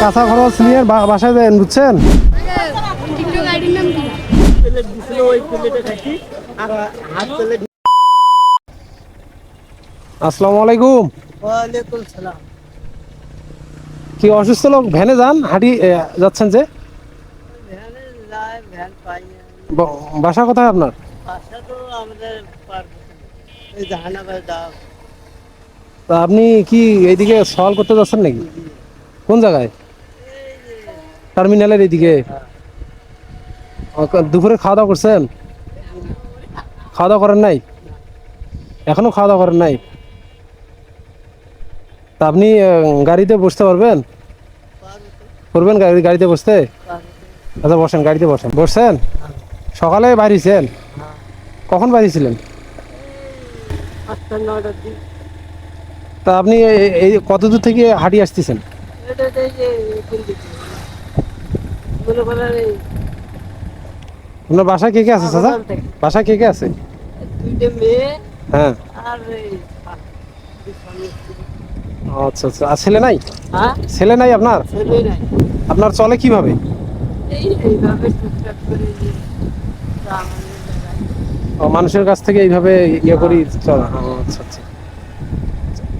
কাঁচা খরচ নিয়ে বাসায় যাবেন বুঝছেন? আসসালামু আলাইকুম কি অসুস্থ লোক? ভ্যানে যান, হাঁটি যাচ্ছেন যে? বাসা কোথায় আপনার? আপনি কি এইদিকে সওয়াল করতে যাচ্ছেন নাকি? কোন জায়গায়? টার্মিনালের এইদিকে ও, দুপুরে খাওয়া দাওয়া করছেন? খাওয়া দাওয়া করেন নাই? এখনও খাওয়া দাওয়া করেন নাই? তা আপনি গাড়িতে বসতে পারবেন? করবেন গাড়ি গাড়িতে বসতে? আচ্ছা বসেন গাড়িতে বসেন। বসছেন? সকালে বাড়িছেন? কখন বাড়িছিলেন? তা আপনি এই- এই কত দূর থেকে হাঁটি আসতেছেন এটা তো এই যে কোন দিকে মনে করেন এই আপনার বাসায় কে কে আছে চাচা? বাসায় কে কে আছে? দুইটা মেয়ে হ্যাঁ। আচ্ছা আচ্ছা। আর ছেলে নাই? হ্যাঁ? ছেলে নাই আপনার? আপনার চলে কীভাবে? ও, মানুষের কাছ থেকে এইভাবে ইয়ে করি চলে। আচ্ছা আচ্ছা।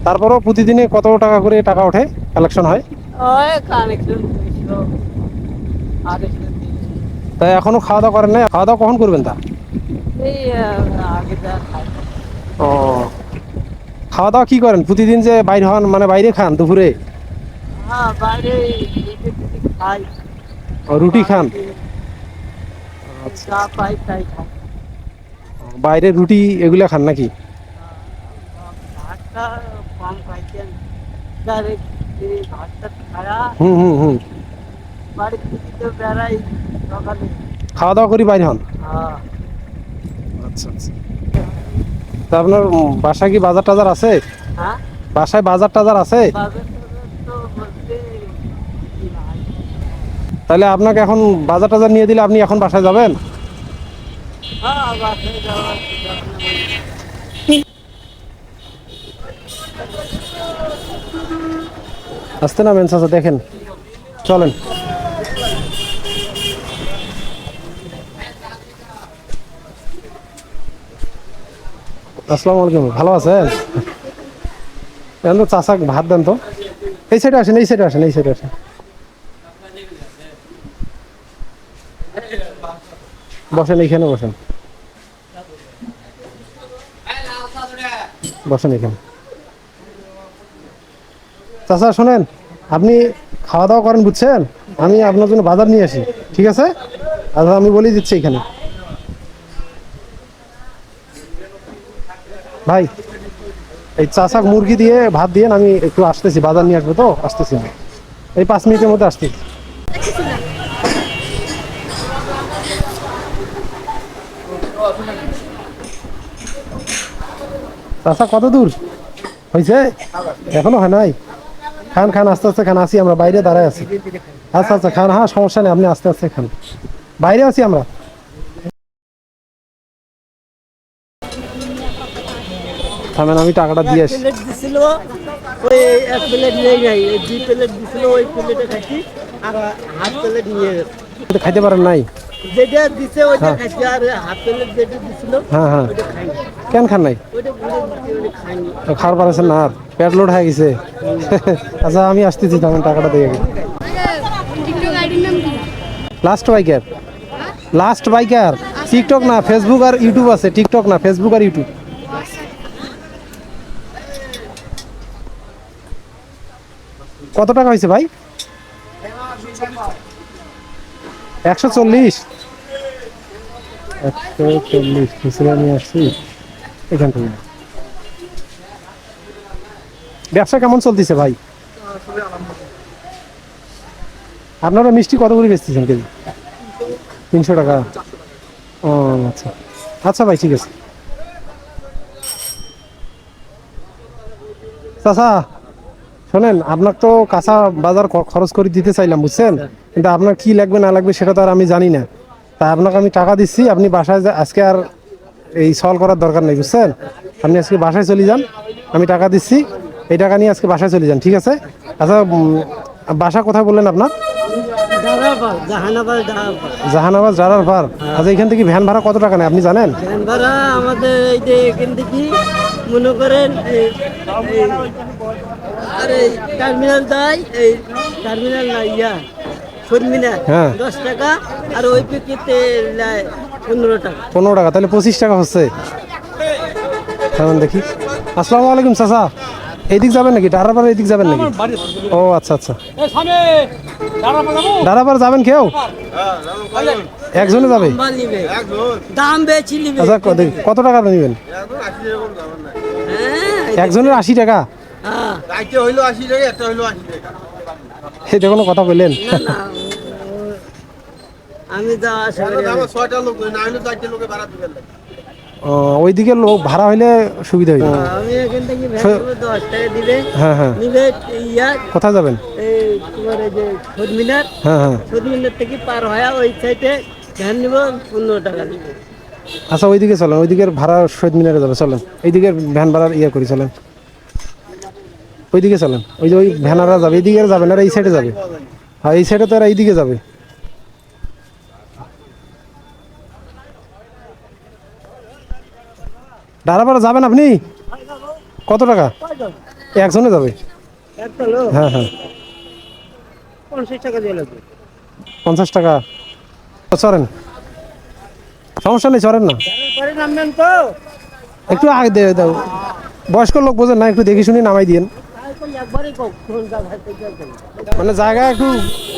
তারপরও প্রতিদিনে কত টাকা করে টাকা ওঠে? কালেকশন হয়? ওই তাই এখনও খাওয়া দাওয়া করেন নাই? খাওয়া দাওয়া কখন করবেন তা? ও। খাওয়া দাওয়া কি করেন? প্রতিদিন যে বাইরে হন মানে বাইরে খান দুপুরে? হ্যাঁ রুটি খান? আচ্ছা। বাইরে রুটি এগুলা খান নাকি? হুম হুম হুম। বাড়ি থেকে তো বেড়াই সকালে। খাওয়া দাওয়া করি বাইরে হন? হ্যাঁ। আচ্ছা আচ্ছা। তা আপনার বাসায় কি বাজার টাজার আছে? হ্যাঁ? বাসায় বাজার টাজার আছে। তাহলে আপনাকে এখন বাজার টাজার নিয়ে দিলে আপনি এখন বাসায় যাবেন? হ্যাঁ। আসতে না মেনসাসা দেখেন। চলেন। আসসালামু আলাইকুম। ভালো আছেন? এখন তো চাষা ভাত দেন তো। এই সাইডে আসেন, এই সাইডে আসেন, এই সাইডে আসেন। বসেন, এইখানে বসেন। বসেন এখানে। চাচা, শোনেন, আপনি খাওয়া দাওয়া করেন বুঝছেন? আমি আপনার জন্য বাজার নিয়ে আসি, ঠিক আছে? আচ্ছা আমি বলে দিচ্ছি এখানে। ভাই, এই চাষা মুরগি দিয়ে ভাত দিয়ে আমি একটু আসতেছি, বাজার নিয়ে আসব তো? আসতেছি আমি। এই পাঁচ মিনিটের মধ্যে আসতেছি চাষা কত দূর? হয়েছে এখনও হয় নাই? খান খান, আস্তে আস্তে, খান, আসি, আমরা বাইরে দাঁড়ায় আছি। আচ্ছা আচ্ছা খান হ্যাঁ সমস্যা নেই, আপনি আস্তে আস্তে খান। বাইরে আছি আমরা। থামেন আমি টাকাটা দিয়ে আসি। প্লেট দিছিল ওই এক প্লেট নেই নাই এই দুই প্লেট দিছিল ওই প্লেটে খাইছি আর হাফ প্লেট নিয়ে গেছে কিন্তু খাইতে পারেন নাই? যেটা দিছে ওইটা হ্যাঁ। খাইছি আর হাফ প্লেট যেটা দিছিল হ্যাঁ হ্যাঁ। ওইটা খাইনি। কেন খান নাই? ওইটা ভুলে দিচ্ছি ওইটা খাইনি। তো খাওয়ার পারেছেন না আর? পেট লোড হয়ে গেছে। আচ্ছা আমি আসতেছি তখন টাকাটা দিয়ে গেছি টিকটক আইডির নাম কি last biker last biker TikTok না ফেসবুক আর ইউটিউব আছে টিকটক না ফেসবুক আর ইউটিউব কত টাকা হয়েছে ভাই? একশো চল্লিশ। একশো চল্লিশ খুচরা নিয়ে আসছি। এখান থেকে। ব্যবসা কেমন চলতেছে ভাই? আপনারা মিষ্টি কত করে বেচতেছেন কেজি? তিনশো টাকা। ও আচ্ছা। আচ্ছা ভাই ঠিক আছে। চাচা শোনেন আপনার তো কাঁচা বাজার খরচ করে দিতে চাইলাম বুঝছেন? কিন্তু আপনার কি লাগবে না লাগবে সেটা তো আর আমি জানি না। তা আপনাকে আমি টাকা দিচ্ছি আপনি বাসায় আজকে আর এই সলভ করার দরকার নেই বুঝছেন? আপনি আজকে বাসায় চলে যান আমি টাকা দিচ্ছি এই টাকা নিয়ে আজকে বাসায় চলে যান ঠিক আছে? আচ্ছা বাসা কোথায় বললেন আপনার? জাহানাবাদ জারার ভার আচ্ছা এখান থেকে ভ্যান ভাড়া কত টাকা নেয় আপনি জানেন? ভ্যান ভাড়া আমাদের এই যে এখান থেকে মনে করেন আর এই টার্মিনাল দেয় এই টার্মিনাল না ইয়া শর্মিনা হ্যাঁ। দশ টাকা আর ওই পিকিতে নেয় পনেরো টাকা। পনেরো টাকা তাহলে পঁচিশ টাকা হচ্ছে। এখন দেখি। আসসালামু আলাইকুম চাচা। এইদিক যাবেন নাকি? ডারাপার এইদিক যাবেন নাকি? ও আচ্ছা আচ্ছা। ডারাপার যাবেন কেউ? একজনে যাবে? দাম আচ্ছা কত টাকা নেবেন? হ্যাঁ একজনের আশি টাকা? হইল আশি টাকা একটা হইল আশি টাকা এটা কোনো কথা বললেন না না ও- আমি যা আশা করি আমার ছয়টা লোক না হইল চারটে লোকে ভাড়া দিবেন ওইদিকে লোক ভাড়া হইলে সুবিধা হইতো। আমি এখান থেকে দশ টাকা দিবে। হ্যাঁ হ্যাঁ। নিবে ইয়া কোথায় যাবেন? এই তোমার এই যে হ্যাঁ হ্যাঁ। থেকে পার হয়ে ওই সাইডে ভ্যান নিব পনেরো টাকা দিবে। আচ্ছা ওইদিকে চলেন ওইদিকের ভাড়া শহীদ মিনারে যাবে চলেন। এইদিকের ভ্যান ভাড়ার ইয়ে করি চলেন। ওইদিকে চলেন। ওই যে ওই ভ্যানারা যাবে, এইদিকে যাবে না এই সাইডে যাবে। হ্যাঁ এই সাইডে তো এরা এইদিকে যাবে। ডারাপাড়া যাবেন আপনি? কত টাকা? একজনে যাবে। হ্যাঁ হ্যাঁ। পঞ্চাশ টাকা। দিয়ে চড়েন। সমস্যা নেই, চড়েন না। একটু আগে দিয়ে দাও। বয়স্ক লোক বোঝেন না, একটু দেখে শুনি নামাই দিয়েন। মানে জায়গা একটু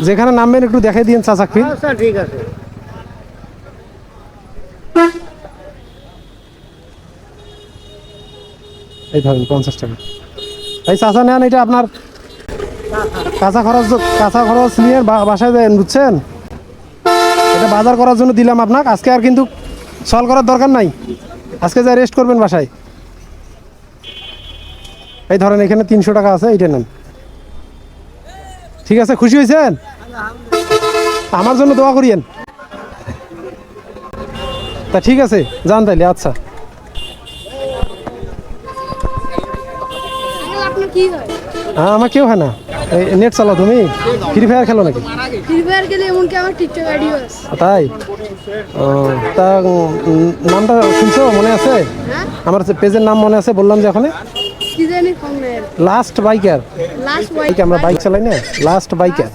যেখানে নামবেন একটু দেখাই দিয়েন চাচাক ফির আচ্ছা ঠিক আছে। এই ধরেন পঞ্চাশ টাকা। এই চাচা নেন এটা আপনার কাঁচা খরচ কাঁচা খরচ নিয়ে বাসায় দেন বুঝছেন? এটা বাজার করার জন্য দিলাম আপনাকে। আজকে আর কিন্তু সল করার দরকার নাই। আজকে যা রেস্ট করবেন বাসায়। এই ধরেন এখানে তিনশো টাকা আছে এইটা নেন। ঠিক আছে খুশি হয়েছেন? আমার জন্য দোয়া করিয়েন। তা ঠিক আছে যান তাইলে আচ্ছা। হয় আমার কেউ হয় না। নেট চালাও তুমি। ফ্রি ফায়ার খেলো নাকি? ফ্রি ফায়ার খেলে এমনকি আমার টিকটক আইডিও আছে। তাই? ও তা নামটা শুনছো? মনে আছে? হ্যাঁ? আমার পেজের নাম মনে আছে বললাম যে নেই লাস্ট বাইকার লাস্ট আমরা বাইক চালাই না? লাস্ট বাইকার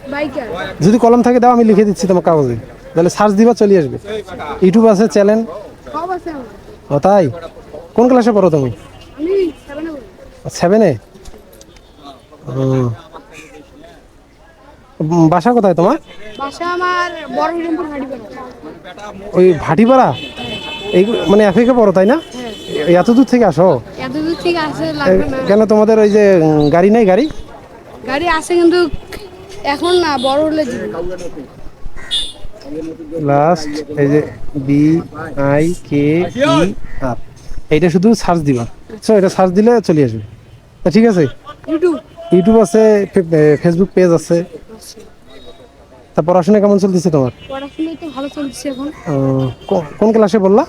যদি কলম থাকে দাও আমি লিখে দিচ্ছি তোমার কাগজে। তাহলে সার্চ দিবা চলে আসবে। ইউটিউব আছে চ্যানেল ও তাই? কোন ক্লাসে পড়ো তুমি? সেভেনে বাসা কোথায় তোমার? ওই ভাটিপাড়া এই মানে এফএকে পড়ো তাই না? এত দূর থেকে আসো? আসে এ, লাগবে না। কেন তোমাদের ওই যে গাড়ি নেই গাড়ি? গাড়ি আছে কিন্তু এখন না বড় হলে লাস্ট এই যে বি আই কে ই আর এইটা শুধু সার্চ দিবা। সো এটা সার্চ দিলে চলে আসবে। তা ঠিক আছে? ইউটিউব ইউটিউব আছে ফেসবুক পেজ আছে। তা পড়াশোনা কেমন চলতেছে তোমার? পড়াশোনা তো ভালো চলছে এখন। কোন ক্লাসে বললা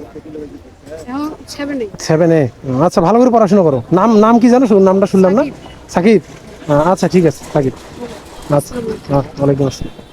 সেভেনে সেভেনে আচ্ছা ভালো করে পড়াশোনা করো। নাম নাম কি জানো? নামটা শুনলাম না। সাকিব। আচ্ছা ঠিক আছে সাকিব। আচ্ছা ওয়ালাইকুম আসসালাম।